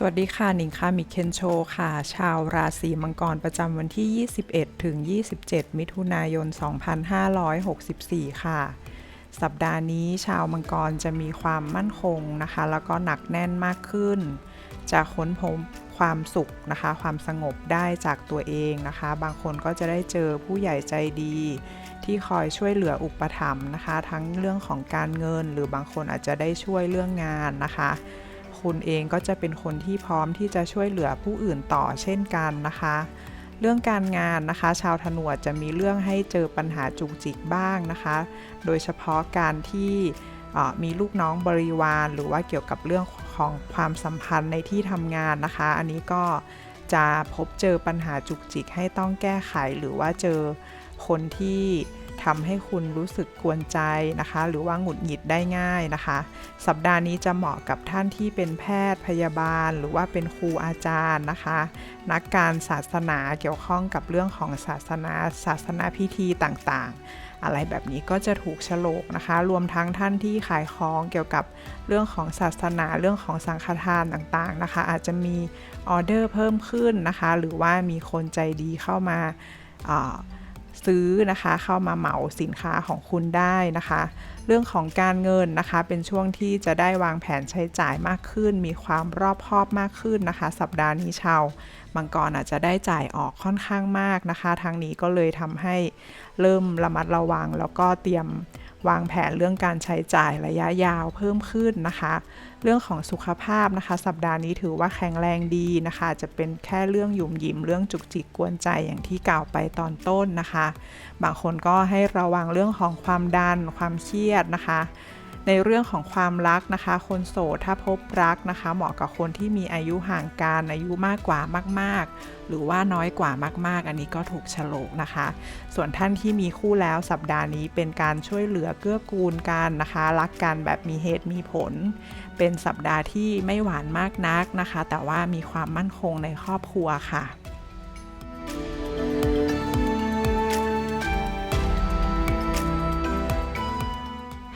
สวัสดีค่ะหนิงค่ะมิเคนโชค่ะ ชาวราศีมังกรประจำวันที่ 21 ถึง 27 มิถุนายน 2564 ค่ะ สัปดาห์นี้ชาวมังกรจะมีความมั่นคงนะคะ แล้วก็หนักแน่นมากขึ้น จะค้นพบความสุขนะคะ ความสงบได้จากตัวเองนะคะ บางคนก็จะได้เจอผู้ใหญ่ใจดี ที่คอยช่วยเหลืออุปถัมภ์นะคะ ทั้งเรื่องของการเงิน หรือบางคนอาจจะได้ช่วยเรื่องงานนะคะ คุณเองก็จะเป็นคนที่พร้อมที่จะช่วยเหลือผู้อื่นต่อเช่นกันนะคะ เรื่องการงานนะคะ ชาวธนวดจะมีเรื่องให้เจอปัญหาจุกจิกบ้างนะคะ โดยเฉพาะการที่มีลูกน้องบริวาร หรือว่าเกี่ยวกับเรื่องของความสัมพันธ์ในที่ทำงานนะคะ อันนี้ก็จะพบเจอปัญหาจุกจิกให้ต้องแก้ไขหรือว่าเจอคนที่ ทำให้คุณรู้สึกกวนใจนะคะ หรือว่าหงุดหงิดได้ง่ายนะคะ สัปดาห์นี้จะเหมาะกับท่านที่เป็นแพทย์พยาบาล หรือว่าเป็นครูอาจารย์นะคะ นักการศาสนาเกี่ยวข้องกับเรื่องของศาสนาศาสนาพิธีต่างๆ อะไรแบบนี้ก็จะถูกฉลกนะคะ รวมทั้งท่านที่ขายของเกี่ยวกับเรื่องของศาสนาเรื่องของสังฆทานต่างๆนะคะ อาจจะมีออเดอร์เพิ่มขึ้นนะคะ หรือว่ามีคนใจดีเข้ามาา ซื้อนะคะ เข้ามาเหมาสินค้าของคุณได้นะคะ เรื่องของการเงินนะคะ เป็นช่วงที่จะได้วางแผนใช้จ่ายมากขึ้น มีความรอบคอบมากขึ้นนะคะ สัปดาห์นี้ชาวมังกรอาจจะได้จ่ายออกค่อนข้างมากนะคะทางนี้ก็เลยทำให้เริ่มระมัดระวังแล้วก็เตรียม วางแผนเรื่องการใช้จ่ายระยะยาวเพิ่มขึ้นนะคะ เรื่องของสุขภาพนะคะ สัปดาห์นี้ถือว่าแข็งแรงดีนะคะ จะเป็นแค่เรื่องหยุ่มหยิมเรื่องจุกจิกกวนใจอย่างที่กล่าวไปตอนต้นนะคะ บางคนก็ให้ระวังเรื่องของความดันความเครียดนะคะ ในเรื่องของความรักนะคะ คนโสดถ้าพบรักนะคะ เหมาะกับคนที่มีอายุห่างกันอายุมากกว่ามาก ๆ หรือว่าน้อยกว่ามากๆ อันนี้ก็ถูกฉลกนะคะ ส่วนท่านที่มีคู่แล้วสัปดาห์นี้เป็นการช่วยเหลือเกื้อกูลกันนะคะ รักกันแบบมีเหตุมีผล เป็นสัปดาห์ที่ไม่หวานมากนักนะคะ แต่ว่ามีความมั่นคงในครอบครัวค่ะ